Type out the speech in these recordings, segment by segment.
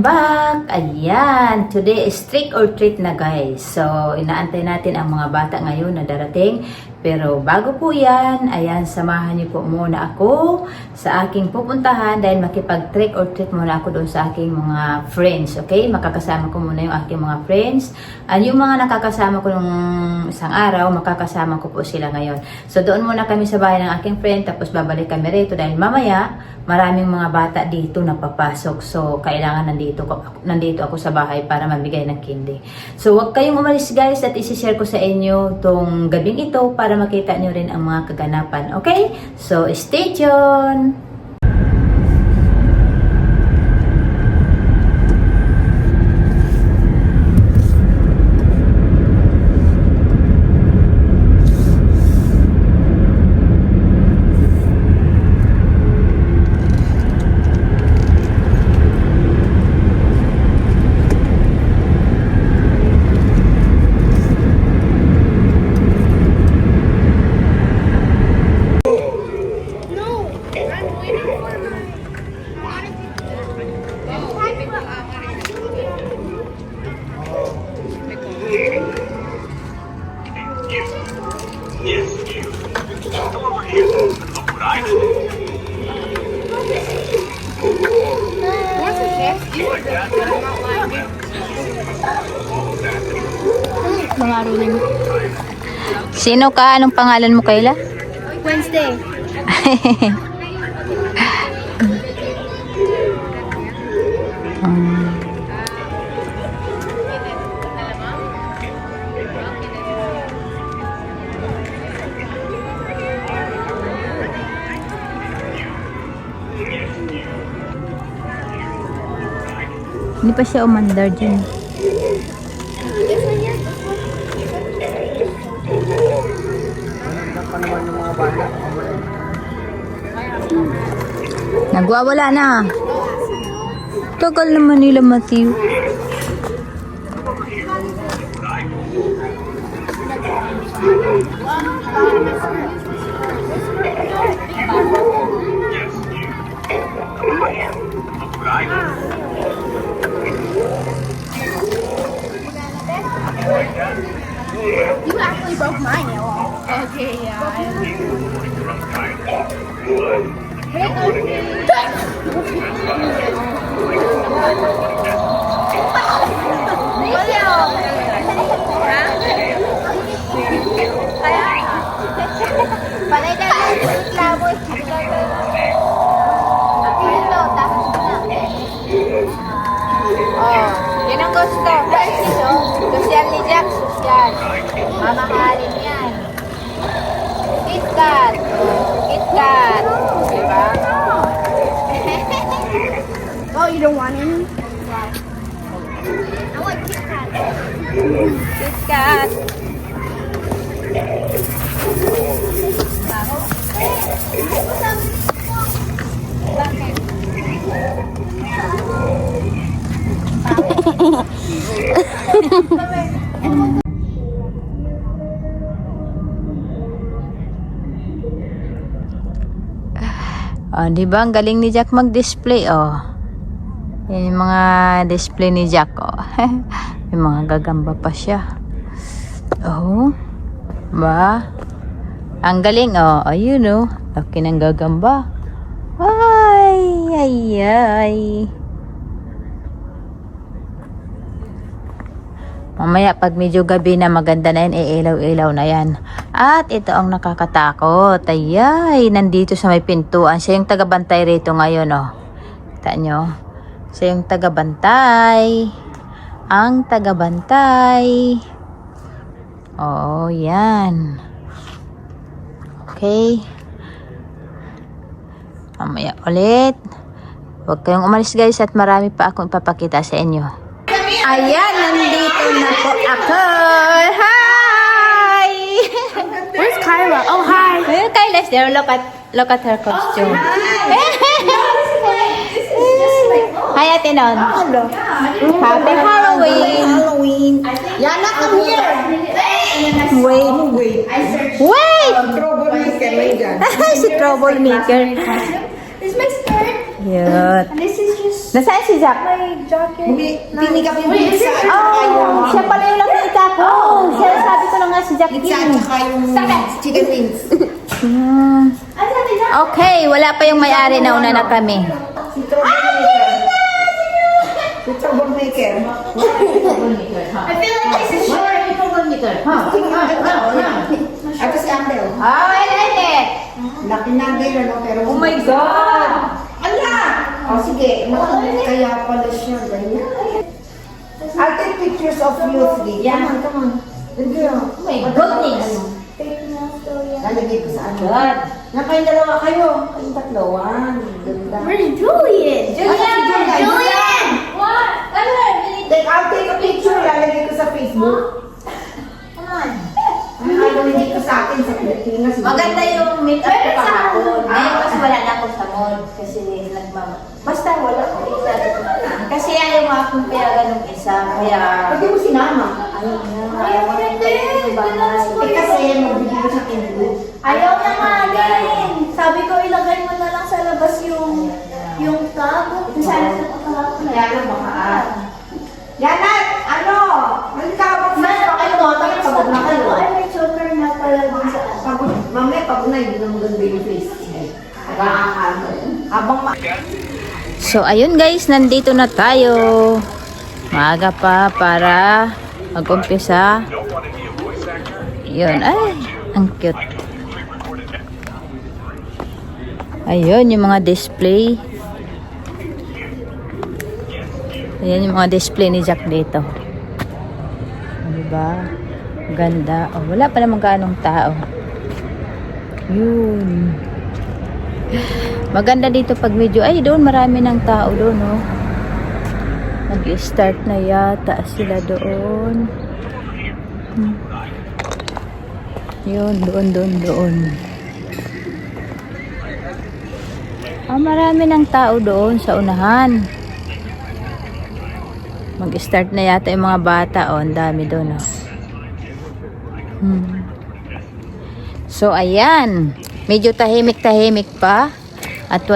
Back! Ayan! Today is trick or treat na guys. So, inaantay natin ang mga bata ngayon na darating. Pero bago po yan, ayan, samahan niyo po muna ako sa aking pupuntahan dahil makipag trick or treat muna ako doon sa aking mga friends. Okay? Makakasama ko muna yung aking mga friends. At yung mga nakakasama ko nung isang araw, makakasama ko po sila ngayon. So, doon muna kami sa bahay ng aking friend tapos babalik kami rito dahil mamaya maraming mga bata dito na papasok. So, kailangan nandito, ko, nandito ako sa bahay para mabigay ng candy. So, huwag kayong umalis guys at isi-share ko sa inyo tong gabing ito para makita nyo rin ang mga kaganapan. Okay? So, stay tuned! Mga ruling. Sino ka? Anong pangalan mo, Kayla? Wednesday. Hindi pa siya umandar dyan. Nagwawala na. Tagal naman nila, Matthew. Look what You actually broke mine, yellow. Okay, yeah. Panay na lang yung klabo. Hello, tapos na. Oh, yun ang gusto. Francis, oh. Social ni Jack, social. Mamahalin yan. KitKat. KitKat. Diba? oh, you don't want any? I want KitKat. KitKat. Oh, di ba? Ang galing ni Jack mag-display, oh. Yan yung mga display ni Jack, oh. May mga gagamba pa siya. Oh. Ba? Ang galing, oh. Ayun, oh. Laki ng gagamba. Ay, ay, ay. Mamaya pag medyo gabi na maganda na yan, iilaw-ilaw na yan. At ito ang nakakatakot. Ayay, nandito sa may pintuan. Siya yung tagabantay rito ngayon, oh. Kita nyo? Siya yung tagabantay. Ang tagabantay. Oo, yan. Okay. Mamaya ulit. Huwag kayong umalis guys at marami pa akong ipapakita sa inyo. Ayan, nandito na po ako. Hi! Where's Kyla? Oh, hi. Hey, Kyla's there. Look at, look at her costume. Hi, Ate Non. Hello. Happy Halloween. Halloween. Yana, come here. Wait. Wait. Wait! Troublemaker si troublemaker. Is my skirt? Cute. And this is just Nasaan si Jack? my jacket. Pinig ako yung pizza at saka Oh, siya pala yung nakita ko. Siya sabi ko na nga si Jack Pizza at yun. saka yung chicken wings. Hmm. Okay, wala pa yung may-ari na una na kami. Si troublemaker. Si troublemaker. I feel like this is short. At si Amber. Oh, I like it. Laki na din, ano, pero... Oh my God. Ala! O sige, naku, kaya pala siya, ganyan. I'll take pictures of you three. Yeah. Come on, come on. Hindi oh. Oh my goodness. Lalagay ko sa ano. God. Na kayong dalawa kayo. Kayong tatlo. One. Ganda. Where's Julian? Julian! Julian! What? Ano? Like, I'll take a picture, lalagay ko sa Facebook. Come on. Ang ano hindi ko sa akin sa Pilipinas. Maganda yung make-up ko kahapon. ano? Ngayon mas wala na ako sa mall kasi. Basta wala ko isa. Kasi ayaw mo akong pera nung isa. Kaya Pwede mo sinama. ayaw niya. Ayaw mo rin bahay. Eh kasi magbibigay ko sa Kindle. Ayaw na nga din. Sabi ko, ilagay mo na lang sa labas yung yung tag. Kung saan sa kahapon. Kaya lang baka ah. Yanat! Ano? Malikabot na pa kayo. Bakit pagod na kayo? Ay, may choker na pala dun sa Pagod. Mamaya pagod na, hindi na maganda yung So ayun guys, nandito na tayo. Maaga pa para mag-umpisa. Yun, ay, ang cute. Ayun, yung mga display. Ayan yung mga display ni Jack dito. Diba? Ganda. Oh, wala pa naman gaanong tao. Yun. Maganda dito pag medyo, ay doon marami ng tao doon, oh. Nag-start na yata sila doon. Hmm. Yun, doon, doon, doon. Ah, marami ng tao doon sa unahan. Mag-start na yata yung mga bata, oh. Ang dami doon, oh. Hmm. So, ayan. Medyo tahimik-tahimik pa. At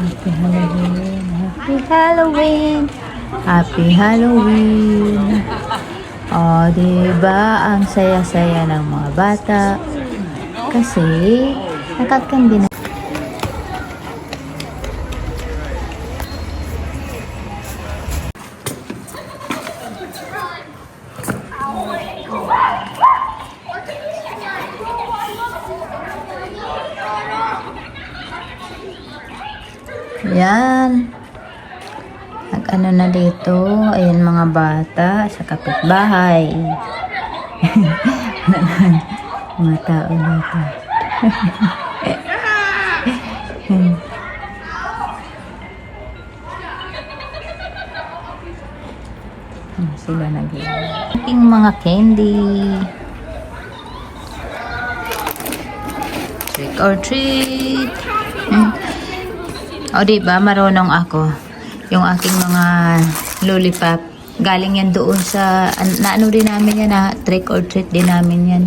Happy Halloween. Happy Halloween. Happy Halloween. O, diba? Ang saya-saya ng mga bata. Kasi, nakakandi Yan. Nag ano na dito. Ayan mga bata sa kapitbahay. mga tao dito. Ayan sila nag Aking mga candy. Trick or treat. Hmm. O, di ba marunong ako. Yung aking mga lollipop, galing yan doon sa, na ano din namin yan na trick or treat din namin yan.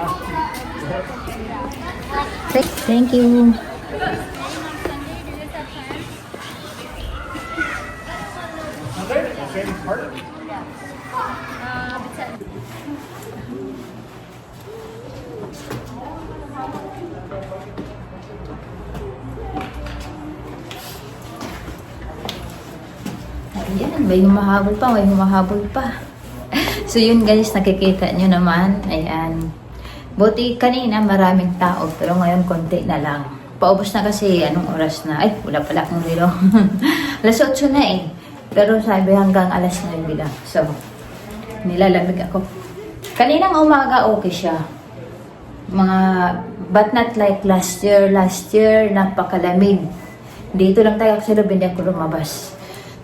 Thank you. Ayan, may humahabol pa, may humahabol pa. so yun guys, nakikita nyo naman. Ayan. Buti kanina maraming tao, pero ngayon konti na lang. paubos na kasi anong oras na. Ay, wala pala akong relo. alas 8 na eh. Pero sabi hanggang alas 9 lang. So, nilalamig ako. Kaninang umaga okay siya. Mga, but not like last year. Last year, napakalamig. Dito lang tayo sa loob, hindi ako lumabas.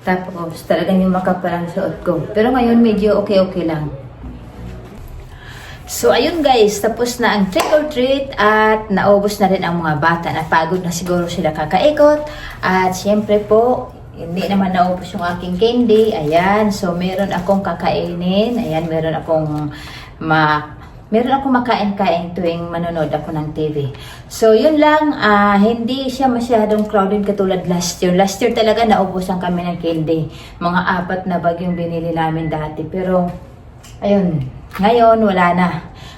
Tapos, talagang yung makapal ang suot ko. Pero ngayon, medyo okay-okay lang. So, ayun guys, tapos na ang trick or treat at naubos na rin ang mga bata. Napagod na siguro sila kakaikot. At syempre po, hindi naman naubos yung aking candy. Ayan, so meron akong kakainin. Ayan, meron akong ma meron akong makain-kain tuwing manonood ako ng TV. So, yun lang, ah, hindi siya masyadong crowded katulad last year. Last year talaga naubusan kami ng candy. Mga apat na bag yung binili namin dati. Pero, ayun, ngayon wala na.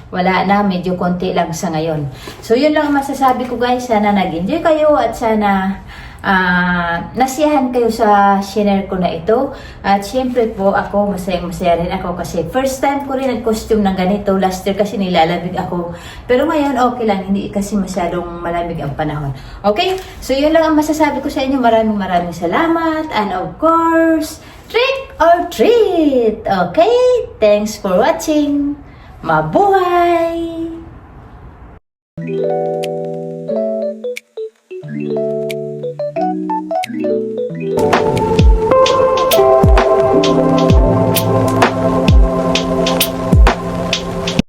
Wala na, medyo konti lang sa ngayon. So, yun lang ang masasabi ko guys. Sana nag-enjoy kayo at sana ah nasiyahan kayo sa shinare ko na ito. At syempre po ako, masayang-masaya rin ako kasi first time ko rin nag-costume ng ganito. Last year kasi nilalabig ako. Pero ngayon okay lang, hindi kasi masyadong malamig ang panahon. Okay? So yun lang ang masasabi ko sa inyo. Maraming maraming salamat. And of course, trick or treat. Okay? Thanks for watching. Mabuhay!